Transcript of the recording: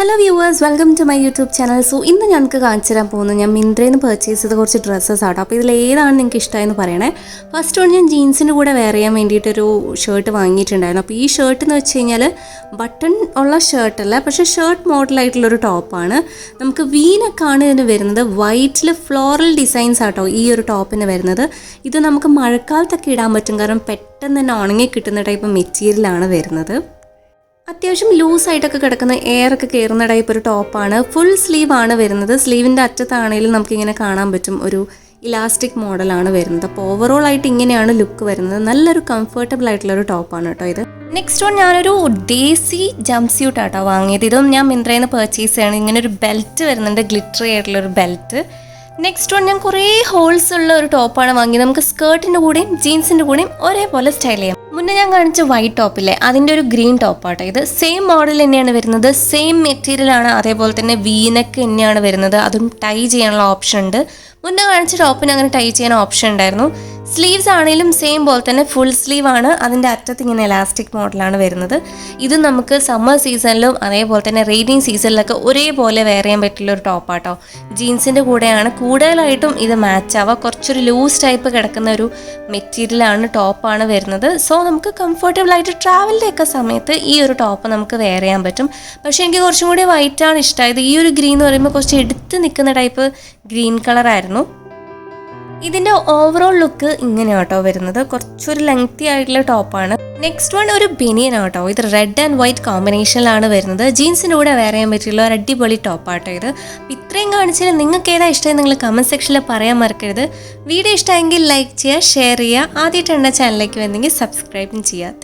Hello viewers welcome to my YouTube channel so ഇന്ന് ഞങ്ങൾക്ക് കാണിച്ചു തരാൻ പോകുന്നത് ഞാൻ മിന്ത്രയിൽ നിന്ന് പർച്ചേസ് ചെയ്ത കുറച്ച് ഡ്രസ്സസ് ആട്ടോ. അപ്പോൾ ഇതിൽ ഏതാണ് നിങ്ങൾക്ക് ഇഷ്ടമായെന്ന് പറയണേ. ഫസ്റ്റ് വൺ ഞാൻ ജീൻസിന്റെ കൂടെ വെയർ ചെയ്യാൻ വേണ്ടിയിട്ടൊരു ഷർട്ട് വാങ്ങിയിട്ടുണ്ടായിരുന്നു. അപ്പോൾ ഈ ഷർട്ട് എന്ന് വെച്ച് കഴിഞ്ഞാൽ ബട്ടൺ ഉള്ള ഷർട്ടല്ല പക്ഷേ ഷർട്ട് മോഡലായിട്ടുള്ളൊരു ടോപ്പാണ് നമുക്ക് വീനക്കാണ് ഇതിന് വരുന്നത്. വൈറ്റിൽ ഫ്ലോറൽ ഡിസൈൻസ് ആട്ടോ ഈ ഒരു ടോപ്പിന് വരുന്നത്. ഇത് നമുക്ക് മഴക്കാലത്തൊക്കെ ഇടാൻ പറ്റും. കാരണം പെട്ടെന്ന് തന്നെ ഉണങ്ങി കിട്ടുന്ന ടൈപ്പ് മെറ്റീരിയലാണ് വരുന്നത്. അത്യാവശ്യം ലൂസായിട്ടൊക്കെ കിടക്കുന്ന എയർ ഒക്കെ കയറുന്ന ടൈപ്പ് ഒരു ടോപ്പാണ്. ഫുൾ സ്ലീവ് ആണ് വരുന്നത്. സ്ലീവിന്റെ അറ്റത്താണെങ്കിലും നമുക്കിങ്ങനെ കാണാൻ പറ്റും. ഒരു ഇലാസ്റ്റിക് മോഡലാണ് വരുന്നത്. അപ്പോൾ ഓവറോൾ ആയിട്ട് ഇങ്ങനെയാണ് ലുക്ക് വരുന്നത്. നല്ലൊരു കംഫർട്ടബിൾ ആയിട്ടുള്ള ഒരു ടോപ്പാണ് കേട്ടോ ഇത്. നെക്സ്റ്റ് വൺ ഞാനൊരു ഡേസി ജംപ് സ്യൂട്ട് ആട്ടോ വാങ്ങിയത്. ഇതും ഞാൻ മിന്ത്രയിൽ നിന്ന് പർച്ചേസ് ചെയ്യണം. ഇങ്ങനെ ഒരു ബെൽറ്റ് വരുന്നുണ്ട്. ഗ്ലിറ്ററി ആയിട്ടുള്ള ഒരു ബെൽറ്റ് നെക്സ്റ്റ് വൺ ഞാൻ കുറേ ഹോൾസ് ഉള്ള ഒരു ടോപ്പാണ് വാങ്ങിയത്. നമുക്ക് സ്കേർട്ടിന്റെ കൂടെയും ജീൻസിന്റെ കൂടെയും ഒരേപോലെ സ്റ്റൈൽ ചെയ്യാം. മുന്നേ ഞാൻ കാണിച്ച വൈറ്റ് ടോപ്പില്ലേ അതിന്റെ ഒരു ഗ്രീൻ ടോപ്പാട്ടോ ഇത് സെയിം മോഡൽ തന്നെയാണ് വരുന്നത് സെയിം മെറ്റീരിയൽ ആണ്. അതേപോലെ തന്നെ വീനക്ക് തന്നെയാണ് വരുന്നത്. അതും ടൈ ചെയ്യാനുള്ള ഓപ്ഷൻ ഉണ്ട്. മുന്നേ കാണിച്ച ടോപ്പിന് അങ്ങനെ ടൈ ചെയ്യാൻ ഓപ്ഷൻ ഉണ്ടായിരുന്നു. സ്ലീവ്സ് ആണെങ്കിലും സെയിം പോലെ തന്നെ ഫുൾ സ്ലീവ് ആണ്. അതിന്റെ അറ്റത്ത് ഇങ്ങനെ എലാസ്റ്റിക് മോഡലാണ് വരുന്നത്. ഇത് നമുക്ക് സമ്മർ സീസണിലും അതേപോലെ തന്നെ റെയിനിങ് സീസണിലൊക്കെ ഒരേപോലെ വെയർ ചെയ്യാൻ പറ്റുള്ള ഒരു ടോപ്പാട്ടോ ജീൻസിന്റെ കൂടെയാണ്. കൂടുതലായിട്ടും ഇത് മാച്ച് ആവുക. കുറച്ചൊരു ലൂസ് ടൈപ്പ് കിടക്കുന്ന ഒരു മെറ്റീരിയലാണ് ടോപ്പാണ് വരുന്നത്. സോ നമുക്ക് കംഫർട്ടബിൾ ആയിട്ട് ട്രാവലിന്റെ ഒക്കെ സമയത്ത് ഈ ഒരു ടോപ്പ് നമുക്ക് വെയർ ചെയ്യാൻ പറ്റും. പക്ഷേ എനിക്ക് കുറച്ചും കൂടി വൈറ്റാണ് ഇഷ്ടമായത്. ഈ ഒരു ഗ്രീൻ എന്ന് പറയുമ്പോൾ കുറച്ച് എടുത്ത് നിൽക്കുന്ന ടൈപ്പ് ഗ്രീൻ കളറായിരുന്നു ഇതിന്റെ ഓവറോൾ ലുക്ക് ഇങ്ങനെ കേട്ടോ വരുന്നത്. കുറച്ചൊരു ലെങ്തി ആയിട്ടുള്ള ടോപ്പാണ് നെക്സ്റ്റ് വൺ ഒരു ബനിയൻ ആട്ടോ ഇത് റെഡ് ആൻഡ് വൈറ്റ് കോമ്പിനേഷനിലാണ് വരുന്നത്. ജീൻസിന്റെ കൂടെ വേറെ ചെയ്യാൻ പറ്റിയുള്ള ഒരു അടിപൊളി ടോപ്പാട്ടോ ഇത്. ഇത്രയും കാണിച്ചാൽ നിങ്ങൾക്ക് ഏതാ ഇഷ്ടമായി നിങ്ങൾ കമന്റ് സെക്ഷനിൽ പറയാൻ മറക്കരുത്. വീഡിയോ ഇഷ്ടമെങ്കിൽ ലൈക്ക് ചെയ്യുക ഷെയർ ചെയ്യുക. ആദ്യമായിട്ട് എന്റെ ചാനലിലേക്ക് വന്നെങ്കിൽ സബ്സ്ക്രൈബും ചെയ്യുക.